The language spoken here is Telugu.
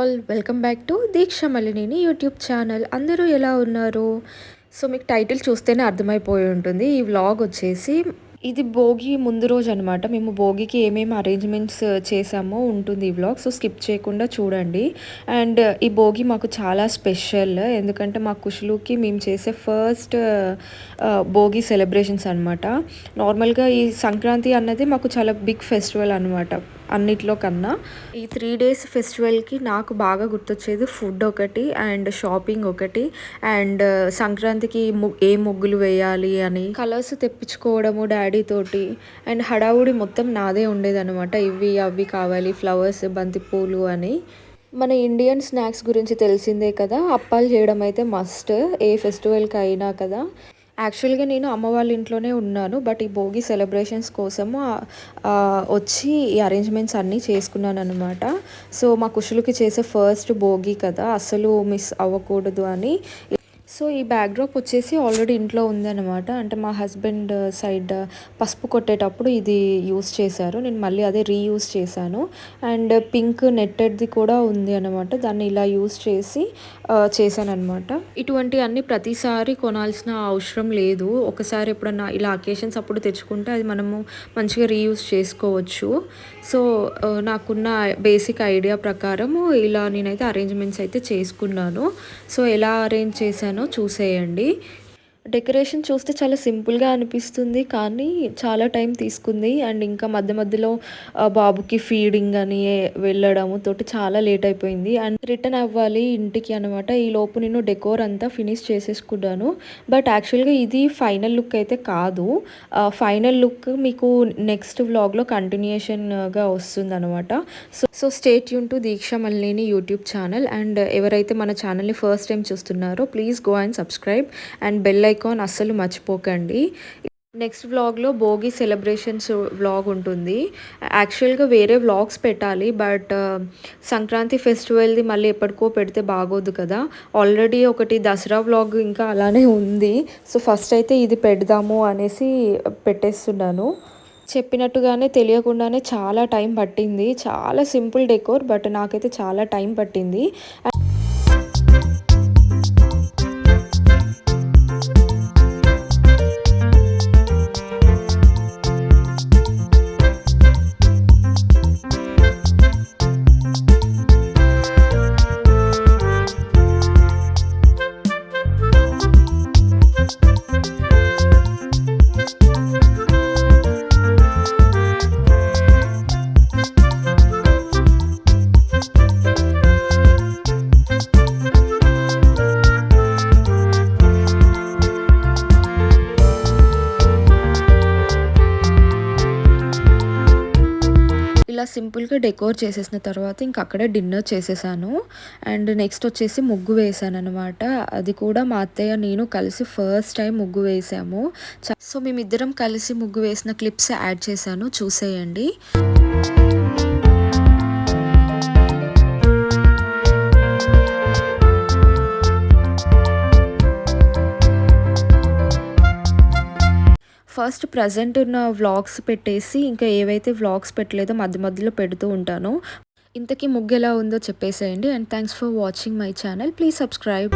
All welcome back to Deeksha Malleni YouTube channel. అందరూ ఎలా ఉన్నారు? సో మీకు టైటిల్ చూస్తేనే అర్థమైపోయి ఉంటుంది. ఈ వ్లాగ్ వచ్చేసి ఇది భోగి ముందు రోజు అనమాట మేము భోగికి ఏమేమి అరేంజ్మెంట్స్ చేసామో ఉంటుంది ఈ వ్లాగ్. సో స్కిప్ చేయకుండా చూడండి. అండ్ uh, ఈ భోగి మాకు చాలా స్పెషల్ ఎందుకంటే మా కుషులుకి మేము చేసే first uh, uh, Bhogi celebrations అనమాట నార్మల్గా ఈ సంక్రాంతి అన్నది మాకు చాలా బిగ్ ఫెస్టివల్ అనమాట అన్నిట్లో కన్నా. ఈ త్రీ డేస్ ఫెస్టివల్కి నాకు బాగా గుర్తొచ్చేది ఫుడ్ ఒకటి అండ్ షాపింగ్ ఒకటి అండ్ uh, సంక్రాంతికి ఏ ముగ్గులు వేయాలి అని కలర్స్ తెప్పించుకోవడము డాడీ తోటి అండ్ హడావుడి మొత్తం నాదే ఉండేదన్నమాట. ఇవి అవి కావాలి ఫ్లవర్స్ బంతిపూలు అని. మన ఇండియన్ స్నాక్స్ గురించి తెలిసిందే కదా అప్పాలు చేయడం అయితే మస్ట్ ఏ ఫెస్టివల్కి అయినా కదా. యాక్చువల్గా నేను అమ్మ వాళ్ళ ఇంట్లోనే ఉన్నాను బట్ ఈ భోగి సెలబ్రేషన్స్ కోసము వచ్చి ఈ అరేంజ్మెంట్స్ అన్నీ చేసుకున్నాను అనమాట సో మా కుషులకి చేసే ఫస్ట్ భోగి కదా అసలు మిస్ అవ్వకూడదు అని సో ఈ బ్యాక్డ్రాప్ వచ్చేసి ఆల్రెడీ ఇంట్లో ఉందన్నమాట. అంటే మా హస్బెండ్ సైడ్ పసుపు కొట్టేటప్పుడు ఇది యూస్ చేశారు. నేను మళ్ళీ అదే రీయూస్ చేశాను. అండ్ పింక్ నెట్టెడ్ది కూడా ఉంది అనమాట దాన్ని ఇలా యూస్ చేసి చేశాను అనమాట ఇటువంటి అన్ని ప్రతిసారి కొనాల్సిన అవసరం లేదు. ఒకసారి ఎప్పుడన్నా ఇలా అకేషన్స్ అప్పుడు తెచ్చుకుంటే అది మనము మంచిగా రీయూస్ చేసుకోవచ్చు. సో నాకున్న బేసిక్ ఐడియా ప్రకారము ఇలా నేనైతే అరేంజ్మెంట్స్ అయితే చేసుకున్నాను. సో ఎలా అరేంజ్ చేశాను? చూసేయండి. డెకరేషన్ చూస్తే చాలా సింపుల్గా అనిపిస్తుంది. కానీ చాలా టైం తీసుకుంది. అండ్ ఇంకా మధ్య మధ్యలో బాబుకి ఫీడింగ్ అని వెళ్ళడము తోటి చాలా లేట్ అయిపోయింది. అండ్ రిటర్న్ అవ్వాలి ఇంటికి అనమాట ఈ లోపు నేను డెకోర్ అంతా ఫినిష్ చేసేసుకున్నాను. బట్ యాక్చువల్గా ఇది ఫైనల్ లుక్ అయితే కాదు. ఫైనల్ లుక్ మీకు నెక్స్ట్ వ్లాగ్లో కంటిన్యూషన్గా వస్తుంది అనమాట so so stay Yoon to Deeksha Malleni YouTube channel. And ఎవరైతే మన ఛానల్ని ఫస్ట్ టైం చూస్తున్నారో please go and subscribe. And bell icon అస్సలు మర్చిపోకండి. నెక్స్ట్ వ్లాగ్లో భోగి సెలబ్రేషన్స్ వ్లాగ్ ఉంటుంది. యాక్చువల్గా వేరే వ్లాగ్స్ పెట్టాలి బట్ సంక్రాంతి ఫెస్టివల్ది మళ్ళీ ఎప్పటికో పెడితే బాగోదు కదా. ఆల్రెడీ ఒకటి దసరా వ్లాగ్ ఇంకా అలానే ఉంది. సో ఫస్ట్ అయితే ఇది పెడదాము అనేసి పెట్టేస్తున్నాను. చెప్పినట్టుగానే తెలియకుండానే చాలా టైం పట్టింది. చాలా సింపుల్ డెకోర్ బట్ నాకైతే చాలా టైం పట్టింది. ఇలా సింపుల్గా డెకోర్ చేసేసిన తర్వాత ఇంక అక్కడే డిన్నర్ చేసేసాను. అండ్ నెక్స్ట్ వచ్చేసి ముగ్గు వేసాను అనమాట అది కూడా మా అత్తయ్య నేను కలిసి ఫస్ట్ టైం ముగ్గు వేసాము. సో మేమిద్దరం కలిసి ముగ్గు వేసిన క్లిప్స్ యాడ్ చేశాను. చూసేయండి. ఫస్ట్ ప్రజెంట్ ఉన్న వ్లాగ్స్ పెట్టేసి ఇంకా ఏవైతే వ్లాగ్స్ పెట్టలేదో మధ్య మధ్యలో పెడుతూ ఉంటాను. ఇంతకీ ముగ్గు ఎలా ఉందో చెప్పేసేయండి. And thanks for watching my channel. Please subscribe.